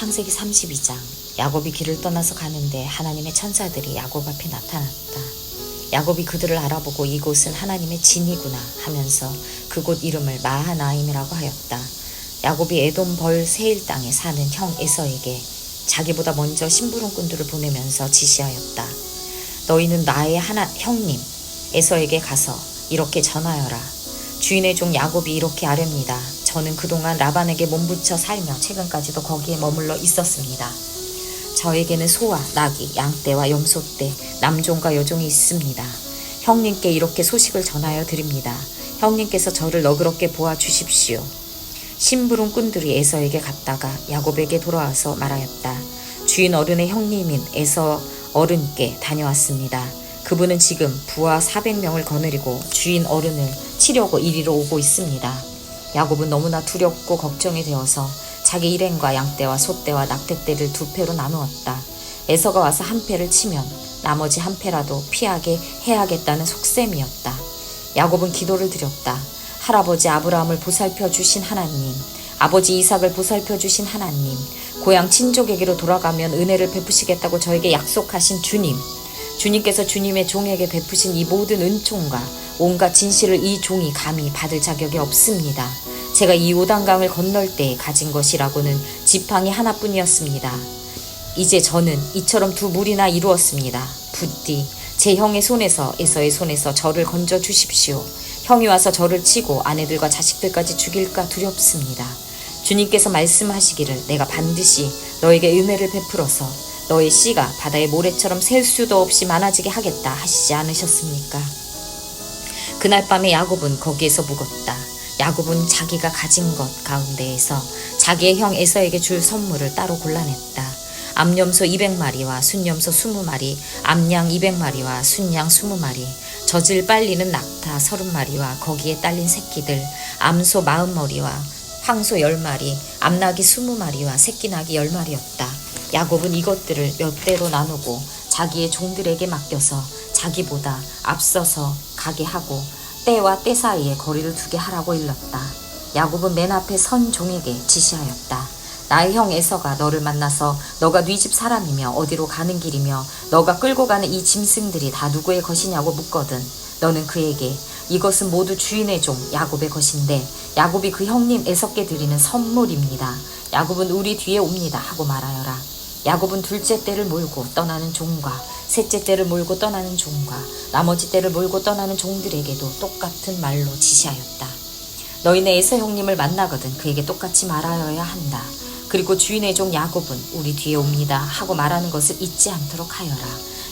창세기 32장 야곱이 길을 떠나서 가는데 하나님의 천사들이 야곱 앞에 나타났다. 야곱이 그들을 알아보고 이곳은 하나님의 진이구나 하면서 그곳 이름을 마하나임이라고 하였다. 야곱이 에돔 벌 세일 땅에 사는 형 에서에게 자기보다 먼저 심부름꾼들을 보내면서 지시하였다. 너희는 나의 하나 형님 에서에게 가서 이렇게 전하여라. 주인의 종 야곱이 이렇게 아렵니다. 저는 그동안 라반에게 몸부쳐 살며 최근까지도 거기에 머물러 있었습니다. 저에게는 소와 나귀, 양떼와 염소떼, 남종과 여종이 있습니다. 형님께 이렇게 소식을 전하여 드립니다. 형님께서 저를 너그럽게 보아 주십시오. 심부름 꾼들이 에서에게 갔다가 야곱에게 돌아와서 말하였다. 주인 어른의 형님인 에서 어른께 다녀왔습니다. 그분은 지금 부하 400명을 거느리고 주인 어른을 치려고 이리로 오고 있습니다. 야곱은 너무나 두렵고 걱정이 되어서 자기 일행과 양떼와 소떼와 낙태떼를 두 패로 나누었다. 에서가 와서 한 패를 치면 나머지 한 패라도 피하게 해야겠다는 속셈이었다. 야곱은 기도를 드렸다. 할아버지 아브라함을 보살펴 주신 하나님, 아버지 이삭을 보살펴 주신 하나님, 고향 친족에게로 돌아가면 은혜를 베푸시겠다고 저에게 약속하신 주님, 주님께서 주님의 종에게 베푸신 이 모든 은총과 온갖 진실을 이 종이 감히 받을 자격이 없습니다. 제가 이 요단강을 건널 때 가진 것이라고는 지팡이 하나뿐이었습니다. 이제 저는 이처럼 두 무리나 이루었습니다. 부디 제 형의 손에서 에서의 손에서 저를 건져 주십시오. 형이 와서 저를 치고 아내들과 자식들까지 죽일까 두렵습니다. 주님께서 말씀하시기를 내가 반드시 너에게 은혜를 베풀어서 너의 씨가 바다의 모래처럼 셀 수도 없이 많아지게 하겠다 하시지 않으셨습니까? 그날 밤에 야곱은 거기에서 묵었다. 야곱은 자기가 가진 것 가운데에서 자기의 형 에서에게 줄 선물을 따로 골라냈다. 암염소 200마리와 순염소 20마리, 암양 200마리와 순양 20마리, 젖을 빨리는 낙타 30마리와 거기에 딸린 새끼들, 암소 40머리와 황소 10마리, 암나기 20마리와 새끼나기 10마리였다. 야곱은 이것들을 몇 대로 나누고 자기의 종들에게 맡겨서 자기보다 앞서서 가게 하고 때와 때 사이에 거리를 두게 하라고 일렀다. 야곱은 맨 앞에 선 종에게 지시하였다. 나의 형 에서가 너를 만나서 너가 네 집 사람이며 어디로 가는 길이며 너가 끌고 가는 이 짐승들이 다 누구의 것이냐고 묻거든. 너는 그에게 이것은 모두 주인의 종 야곱의 것인데 야곱이 그 형님 에서께 드리는 선물입니다. 야곱은 우리 뒤에 옵니다 하고 말하여라. 야곱은 둘째 때를 몰고 떠나는 종과 셋째 때를 몰고 떠나는 종과 나머지 때를 몰고 떠나는 종들에게도 똑같은 말로 지시하였다. 너희네 에서 형님을 만나거든 그에게 똑같이 말하여야 한다. 그리고 주인의 종 야곱은 우리 뒤에 옵니다 하고 말하는 것을 잊지 않도록 하여라.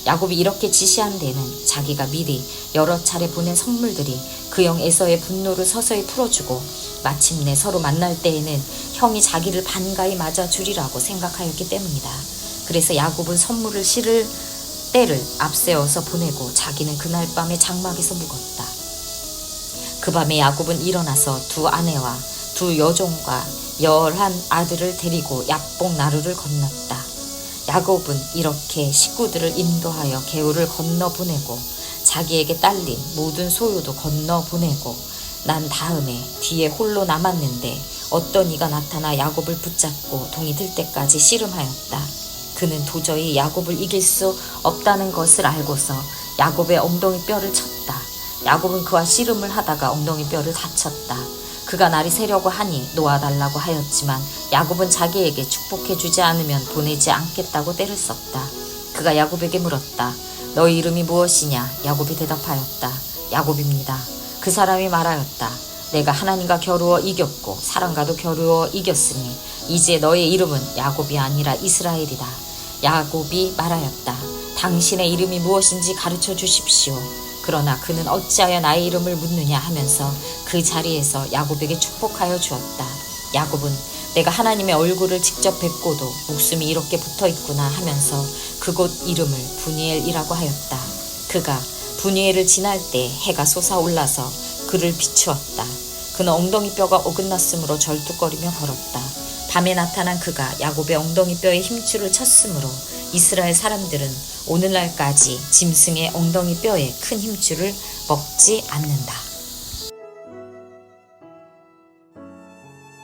야곱이 이렇게 지시한 데는 자기가 미리 여러 차례 보낸 선물들이 그 형 에서의 분노를 서서히 풀어주고 마침내 서로 만날 때에는 형이 자기를 반가이 맞아주리라고 생각하였기 때문이다. 그래서 야곱은 선물을 실을 때를 앞세워서 보내고 자기는 그날 밤에 장막에서 묵었다. 그 밤에 야곱은 일어나서 두 아내와 두 여종과 열한 아들을 데리고 야복 나루를 건넜다. 야곱은 이렇게 식구들을 인도하여 개울을 건너 보내고 자기에게 딸린 모든 소유도 건너 보내고 난 다음에 뒤에 홀로 남았는데 어떤 이가 나타나 야곱을 붙잡고 동이 들 때까지 씨름하였다. 그는 도저히 야곱을 이길 수 없다는 것을 알고서 야곱의 엉덩이 뼈를 쳤다. 야곱은 그와 씨름을 하다가 엉덩이 뼈를 다쳤다. 그가 날이 새려고 하니 놓아달라고 하였지만 야곱은 자기에게 축복해 주지 않으면 보내지 않겠다고 때를 썼다. 그가 야곱에게 물었다. 너희 이름이 무엇이냐? 야곱이 대답하였다. 야곱입니다. 그 사람이 말하였다. 내가 하나님과 겨루어 이겼고 사람과도 겨루어 이겼으니 이제 너의 이름은 야곱이 아니라 이스라엘이다. 야곱이 말하였다. 당신의 이름이 무엇인지 가르쳐 주십시오. 그러나 그는 어찌하여 나의 이름을 묻느냐 하면서 그 자리에서 야곱에게 축복하여 주었다. 야곱은 내가 하나님의 얼굴을 직접 뵙고도 목숨이 이렇게 붙어 있구나 하면서 그곳 이름을 분이엘이라고 하였다. 그가 분이엘을 지날 때 해가 솟아올라서 그를 비추었다. 그는 엉덩이 뼈가 어긋났으므로 절뚝거리며 걸었다. 밤에 나타난 그가 야곱의 엉덩이 뼈에 힘줄을 쳤으므로 이스라엘 사람들은 오늘날까지 짐승의 엉덩이 뼈에 큰 힘줄을 먹지 않는다.